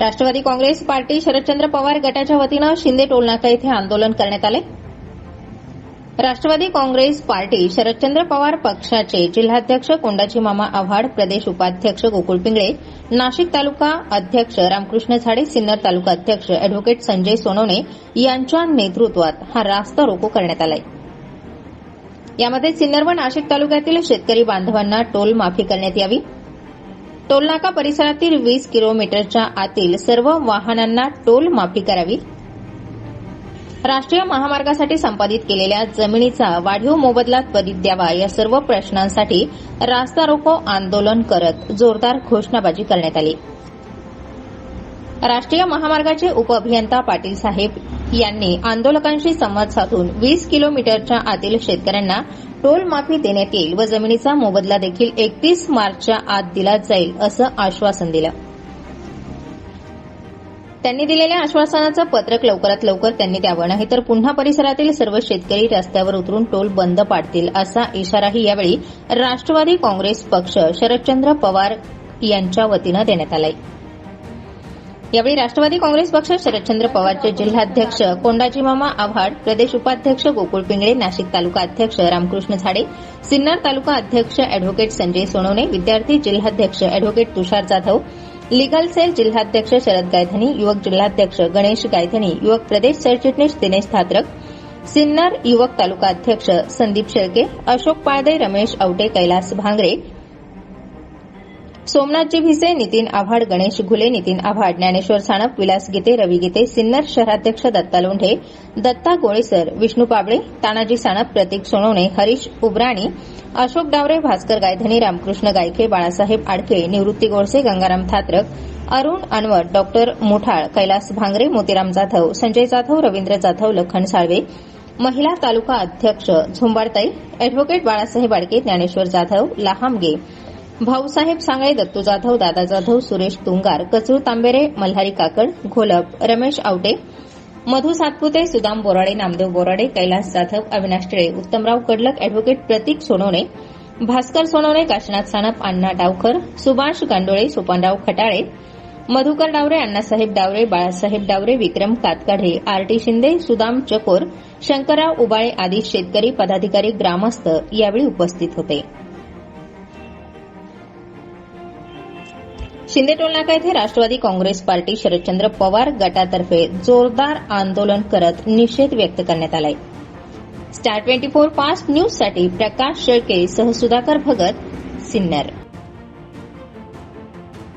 Rashtrawadi Congress party Sharadchandra Pawar गटाच्या वतीनं शिंदे टोलनाका येथे आंदोलन करण्यात आले. राष्ट्रवादी काँग्रेस पार्टी शरदचंद्र पवार पक्षाचे जिल्हाध्यक्ष कोंडाजी मामा आव्हाड प्रदेश उपाध्यक्ष गोकुळ पिंगळे नाशिक तालुका अध्यक्ष रामकृष्ण झाडे सिन्नर तालुका अध्यक्ष अॅडव्होकेट संजय सोनवणे यांच्या नेतृत्वात हा रास्ता रोको करण्यात आलाय. यामध्ये सिन्नर व नाशिक तालुक्यातील शेतकरी बांधवांना टोल माफी करण्यात यावी. टोलनाका परिसरातील वीस किलोमीटरच्या आतील सर्व वाहनांना टोल माफी करावी. राष्ट्रीय महामार्गासाठी संपादित केलेल्या जमिनीचा वाढीव मोबदला त्वरित द्यावा या सर्व प्रश्नांसाठी रास्ता रोको आंदोलन करत जोरदार घोषणाबाजी करण्यात आली. राष्ट्रीय महामार्गाचे उपअभियंता पाटील साहेब यांनी आंदोलकांशी संवाद साधून वीस किलोमीटरच्या आतील शेतकऱ्यांना टोल माफी देण्यात येईल व जमिनीचा मोबदला देखील एकतीस मार्चच्या आत दिला जाईल असं आश्वासन दिलं. त्यांनी दिलेल्या आश्वासनाचं पत्रक लवकरात लवकर त्यांनी द्यावं नाहीतर पुन्हा परिसरातील सर्व शेतकरी रस्त्यावर उतरून टोल बंद पाडतील असा इशाराही यावेळी राष्ट्रवादी काँग्रेस पक्ष शरदचंद्र पवार यांच्या वतीनं देण्यात आलाय. यावेळी राष्ट्रवादी काँग्रेस पक्ष शरदचंद्र पवारचे जिल्हाध्यक्ष कोंडाजी मामा आव्हाड प्रदेश उपाध्यक्ष गोकुळ पिंगळे नाशिक तालुका अध्यक्ष रामकृष्ण झाडे सिन्नर तालुका अध्यक्ष अॅडव्होकेट संजय सोनवणे विद्यार्थी जिल्हाध्यक्ष advocate Tushar Jadhav legal cell जिल्हाध्यक्ष शरद गायधनी युवक जिल्हाध्यक्ष गणेश गायधनी युवक प्रदेश सरचिटणीस दिनेश थात्रक सिन्नर युवक तालुका अध्यक्ष संदीप शेळके अशोक पाळदे रमेश आवटे कैलास भांगरे सोमनाथजी भिसे नितीन आव्हाड गणेश घुले नितीन आव्हाड ज्ञानेश्वर साणप विलास गीते रवी गीते सिन्नर शहराध्यक्ष दत्ता लोंढे दत्ता गोळेसर विष्णू पाबळे तानाजी साणप प्रतीक सोनवणे हरीश उब्राणी अशोक डावरे भास्कर गायधनी रामकृष्ण गायके बाळासाहेब आडके निवृत्ती गोडसे गंगाराम थात्रक अरुण अनवर डॉक्टर मुठाळ कैलास भांगरे मोतीराम जाधव संजय जाधव रवींद्र जाधव लखन साळवे महिला तालुका अध्यक्ष झुंबाडताई advocate Balasaheb Adke Dnyaneshwar Jadhav Lahamge Bhausaheb Sangle Dattu Jadhav Dada Jadhav Suresh Tungar Kachru Tambere Malhari Kakad Gholap Ramesh Awate Madhu Satpute Sudam Borade Namdev Borade Kailas Jadhav Avinash Tile Uttamrao Kadlak advocate Pratik Sonawane Bhaskar Sonawane Kashinath Sanap Anna Dawkar Subhash Gandole Sopanrao Khatale Madhukar Daware Annasaheb Daware Balasaheb Daware Vikram Katkade R T Shinde Sudam Chakor Shankarrao Ubale आदी शेतकरी पदाधिकारी ग्रामस्थ यावेळी उपस्थित होते. शिंदे टोलनाका येथे Rashtrawadi Congress party Sharadchandra Pawar गटातर्फे जोरदार आंदोलन करत निषेध व्यक्त करण्यात आलाय. स्टार ट्वेंटी फोर फास्ट न्यूजसाठी प्रकाश शेळके सह सुधाकर भगत सिन्नर.